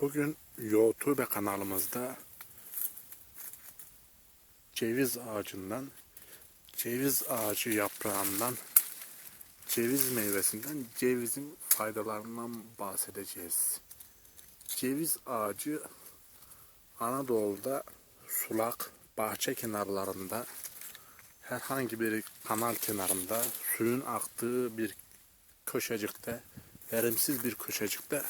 Bugün YouTube kanalımızda ceviz ağacından, ceviz ağacı yaprağından, ceviz meyvesinden, cevizin faydalarından bahsedeceğiz. Ceviz ağacı Anadolu'da sulak bahçe kenarlarında herhangi bir kanal kenarında suyun aktığı bir köşecikte, verimsiz bir köşecikte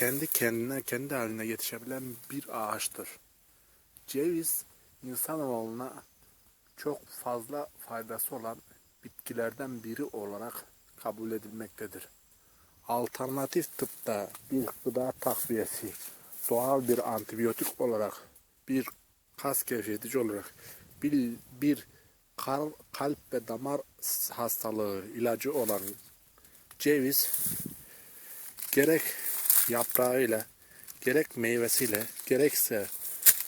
kendi kendine, kendi haline yetişebilen bir ağaçtır. Ceviz insanoğluna çok fazla faydası olan bitkilerden biri olarak kabul edilmektedir. Alternatif tıpta bir gıda takviyesi, doğal bir antibiyotik olarak, bir kas gevşetici olarak, bir, bir kal- kalp ve damar hastalığı ilacı olan ceviz gerek yaprağıyla, gerek meyvesiyle, gerekse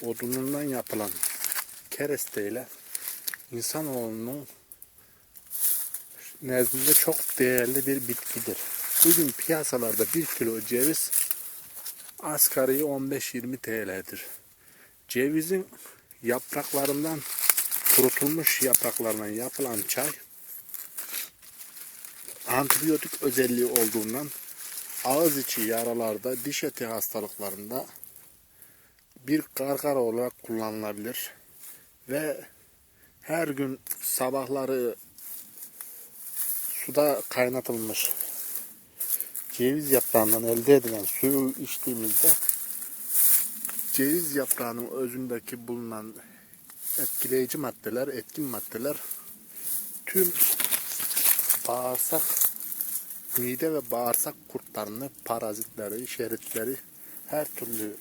odunundan yapılan keresteyle insanoğlunun nezdinde çok değerli bir bitkidir. Bugün piyasalarda bir kilo ceviz asgari 15-20 TL'dir. Cevizin yapraklarından kurutulmuş yapraklarından yapılan çay antibiyotik özelliği olduğundan ağız içi yaralarda, diş eti hastalıklarında bir gargara olarak kullanılabilir. Ve her gün sabahları suda kaynatılmış ceviz yaprağından elde edilen suyu içtiğimizde ceviz yaprağının özündeki bulunan etkileyici maddeler, etkin maddeler tüm bağırsak, mide ve bağırsak kurtlarını, parazitleri, şeritleri, her türlü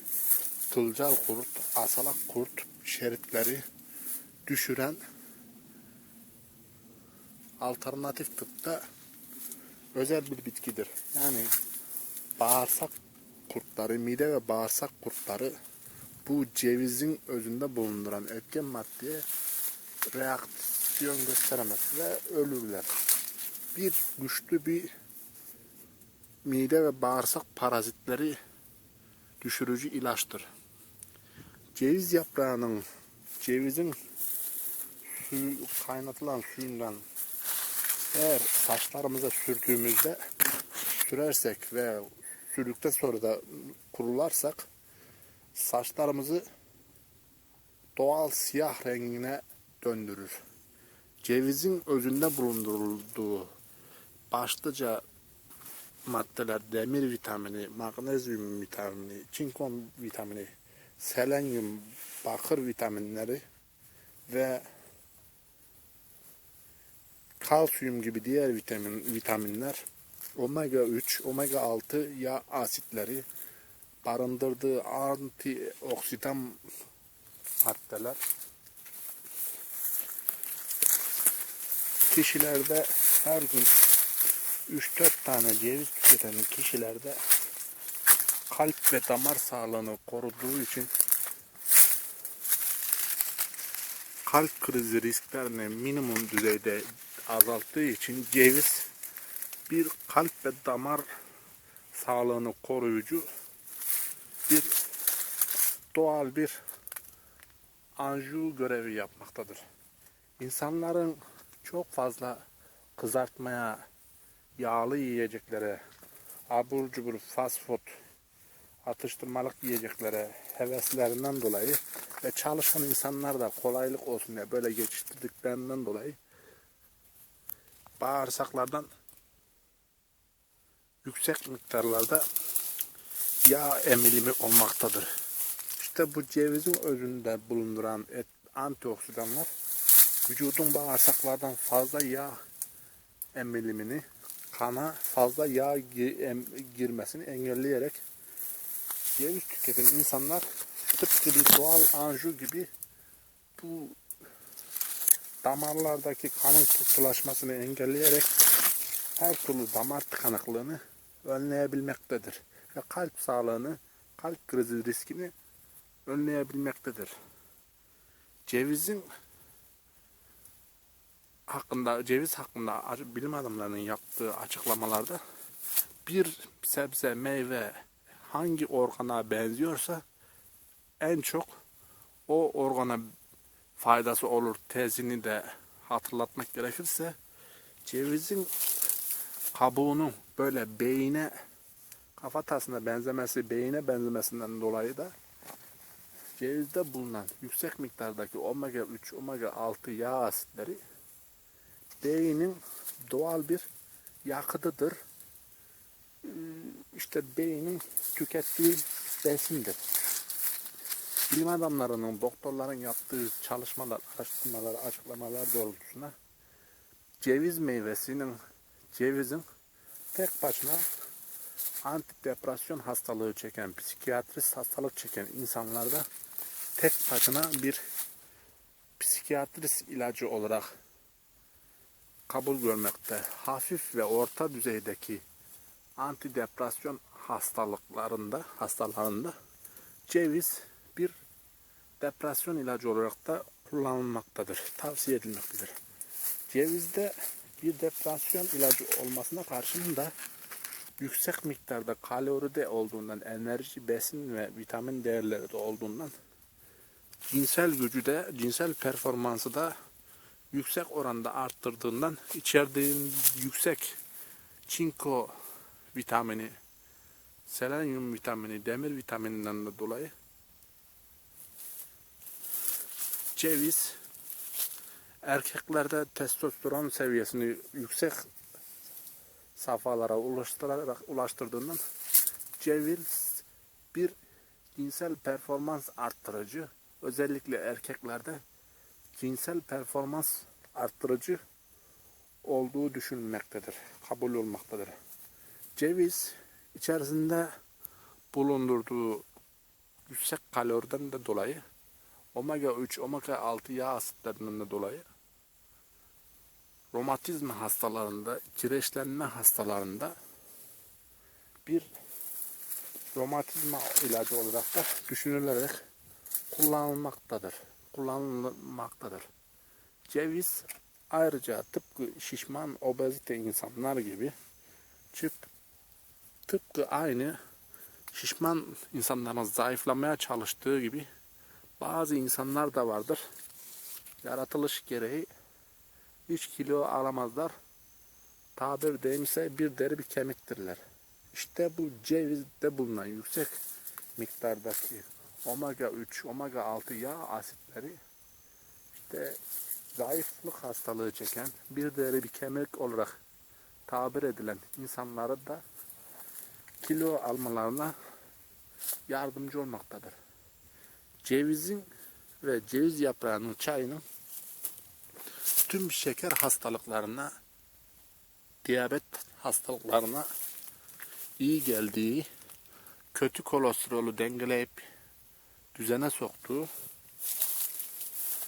tılcal kurt, asalak kurt, şeritleri düşüren alternatif tıpta özel bir bitkidir. Yani bağırsak kurtları, mide ve bağırsak kurtları bu cevizin özünde bulunduran etken maddeye reaksiyon gösteremez ve ölürler. Bir güçlü bir mide ve bağırsak parazitleri düşürücü ilaçtır. Ceviz yaprağının, cevizin suyu, kaynatılan suyundan eğer saçlarımıza sürdüğümüzde sürersek ve sürdükten sonra da kurularsak saçlarımızı doğal siyah rengine döndürür. Cevizin özünde bulundurulduğu başlıca maddeler demir vitamini, magnezyum vitamini, çinko vitamini, selenyum, bakır vitaminleri ve kalsiyum gibi diğer vitamin, vitaminler omega 3, omega 6 yağ asitleri barındırdığı antioksidan maddeler. Kişilerde her gün 3-4 tane ceviz tüketen kişilerde kalp ve damar sağlığını koruduğu için kalp krizi risklerini minimum düzeyde azalttığı için ceviz bir kalp ve damar sağlığını koruyucu bir doğal bir anju görevi yapmaktadır. İnsanların çok fazla kızartmaya, yağlı yiyeceklere, abur cubur, fast food, atıştırmalık yiyeceklere heveslerinden dolayı ve çalışan insanlar da kolaylık olsun diye böyle geçiştirdiklerinden dolayı bağırsaklardan yüksek miktarlarda yağ emilimi olmaktadır. İşte bu cevizin özünde bulunduran et, antioksidanlar vücudun bağırsaklardan fazla yağ emilimini, kana fazla yağ girmesini engelleyerek ceviz tüketen insanlar tıpkı bir doğal anju gibi bu damarlardaki kanın tutulaşmasını engelleyerek her türlü damar tıkanıklığını önleyebilmektedir. Ve kalp sağlığını, kalp krizi riskini önleyebilmektedir. Cevizin hakkında, ceviz hakkında bilim adamlarının yaptığı açıklamalarda bir sebze, meyve hangi organa benziyorsa en çok o organa faydası olur tezini de hatırlatmak gerekirse cevizin kabuğunun böyle beyine kafatasına benzemesi, beyine benzemesinden dolayı da cevizde bulunan yüksek miktardaki omega 3, omega 6 yağ asitleri beynin doğal bir yakıtıdır. İşte beynin tükettiği besindir. Bilim adamlarının, doktorların yaptığı çalışmalar, araştırmalar, açıklamalar doğrultusunda ceviz meyvesinin, cevizin tek başına antidepresyon hastalığı çeken, psikiyatrist hastalık çeken insanlarda tek başına bir psikiyatrist ilacı olarak kabul görmekte. Hafif ve orta düzeydeki antidepresyon hastalıklarında, hastalarında ceviz bir depresyon ilacı olarak da kullanılmaktadır. Tavsiye edilmektedir. Cevizde bir depresyon ilacı olmasına karşın da yüksek miktarda kalori de olduğundan, enerji, besin ve vitamin değerleri de olduğundan cinsel gücü de, cinsel performansı da yüksek oranda arttırdığından içerdiğin yüksek çinko vitamini, selenyum vitamini, demir vitamininden de dolayı ceviz erkeklerde testosteron seviyesini yüksek safhalara ulaştırarak ulaştırdığından ceviz bir cinsel performans arttırıcı. Özellikle erkeklerde cinsel performans arttırıcı olduğu düşünülmektedir. Kabul olmaktadır. Ceviz içerisinde bulundurduğu yüksek kaloriden de dolayı omega 3, omega 6 yağ asitlerinden de dolayı romatizma hastalarında, kireçlenme hastalarında bir romatizma ilacı olarak da düşünülerek kullanılmaktadır. Kullanılmaktadır. Ceviz ayrıca tıpkı şişman obezite insanlar gibi çıp tıpkı aynı şişman insanların zayıflamaya çalıştığı gibi bazı insanlar da vardır. Yaratılış gereği hiç kilo alamazlar. Tabir deyimse bir deri bir kemiktirler. İşte bu cevizde bulunan yüksek miktardaki omega 3, omega 6 yağ asitleri işte zayıflık hastalığı çeken bir deri bir kemik olarak tabir edilen insanları da kilo almalarına yardımcı olmaktadır. Cevizin ve ceviz yaprağının çayının tüm şeker hastalıklarına, diyabet hastalıklarına iyi geldiği, kötü kolesterolü dengeleyip düzene soktuğu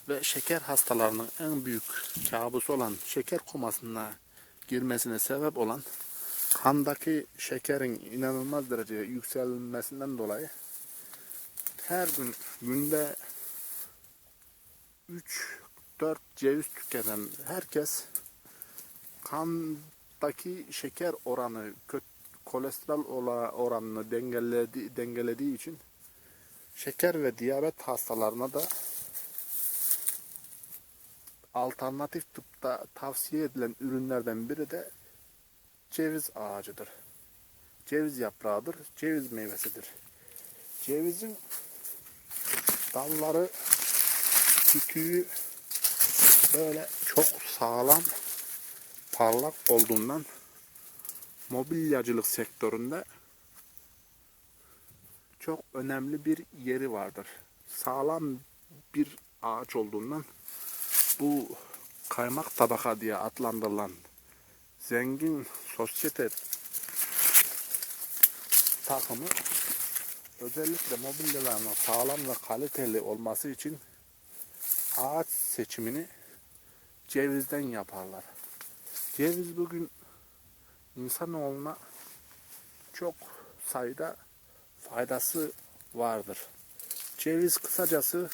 ve şeker hastalarının en büyük kabusu olan şeker komasına girmesine sebep olan kandaki şekerin inanılmaz derecede yükselmesinden dolayı her gün günde 3 4 ceviz tüketen herkes kandaki şeker oranı kolesterol oranını dengeledi, dengelediği için şeker ve diyabet hastalarına da alternatif tıpta tavsiye edilen ürünlerden biri de ceviz ağacıdır. Ceviz yaprağıdır, ceviz meyvesidir. Cevizin dalları, kütüğü böyle çok sağlam, parlak olduğundan mobilyacılık sektöründe çok önemli bir yeri vardır. Sağlam bir ağaç olduğundan bu kaymak tabaka diye adlandırılan zengin sosyete takımı özellikle mobilyalarına sağlam ve kaliteli olması için ağaç seçimini cevizden yaparlar. Ceviz bugün insanoğluna çok sayıda faydası vardır. Ceviz kısacası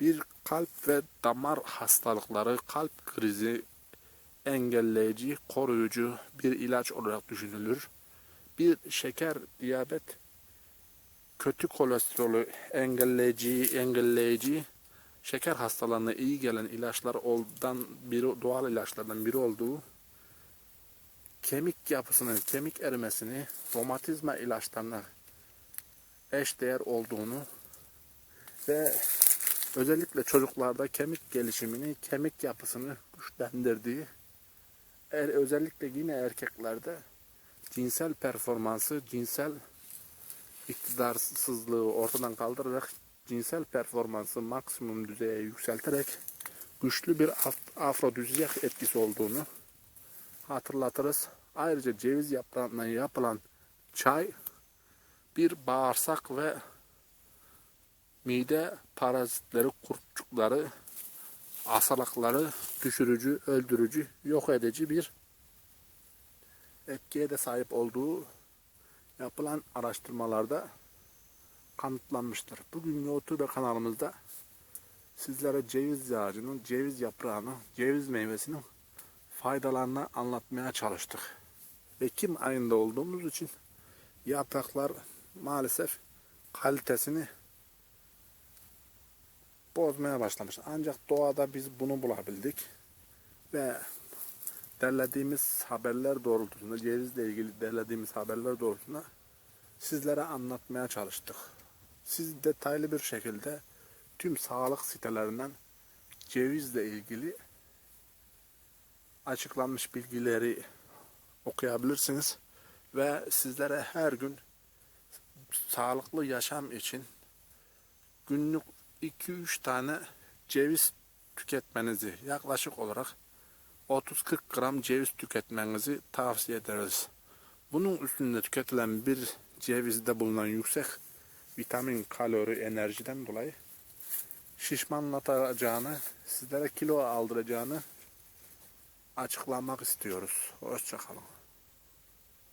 bir kalp ve damar hastalıkları, kalp krizi engelleyici, koruyucu bir ilaç olarak düşünülür. Bir şeker, diyabet kötü kolesterolü engelleyici, engelleyici şeker hastalarına iyi gelen ilaçlardan biri, doğal ilaçlardan biri olduğu kemik yapısının, kemik erimesini, romatizma ilaçlarına eşdeğer olduğunu ve özellikle çocuklarda kemik gelişimini, kemik yapısını güçlendirdiği, er, özellikle yine erkeklerde cinsel performansı, cinsel iktidarsızlığı ortadan kaldırarak cinsel performansı maksimum düzeye yükselterek güçlü bir af- afrodizyak etkisi olduğunu hatırlatırız. Ayrıca ceviz yaprağından yapılan çay bir bağırsak ve mide parazitleri, kurtçukları, asalakları düşürücü, öldürücü, yok edici bir etkiye de sahip olduğu yapılan araştırmalarda kanıtlanmıştır. Bugün YouTube kanalımızda sizlere ceviz ağacının, ceviz yaprağının, ceviz meyvesinin faydalarını anlatmaya çalıştık. Ekim ayında olduğumuz için yapraklar maalesef kalitesini bozmaya başlamış. Ancak doğada biz bunu bulabildik ve derlediğimiz haberler doğrultusunda, cevizle ilgili derlediğimiz haberler doğrultusunda sizlere anlatmaya çalıştık. Siz detaylı bir şekilde tüm sağlık sitelerinden cevizle ilgili açıklanmış bilgileri okuyabilirsiniz ve sizlere her gün sağlıklı yaşam için günlük 2-3 tane ceviz tüketmenizi yaklaşık olarak 30-40 gram ceviz tüketmenizi tavsiye ederiz. Bunun üstünde tüketilen bir cevizde bulunan yüksek vitamin, kalori, enerjiden dolayı şişmanlatacağını, sizlere kilo aldıracağını açıklamak istiyoruz. Hoşçakalın.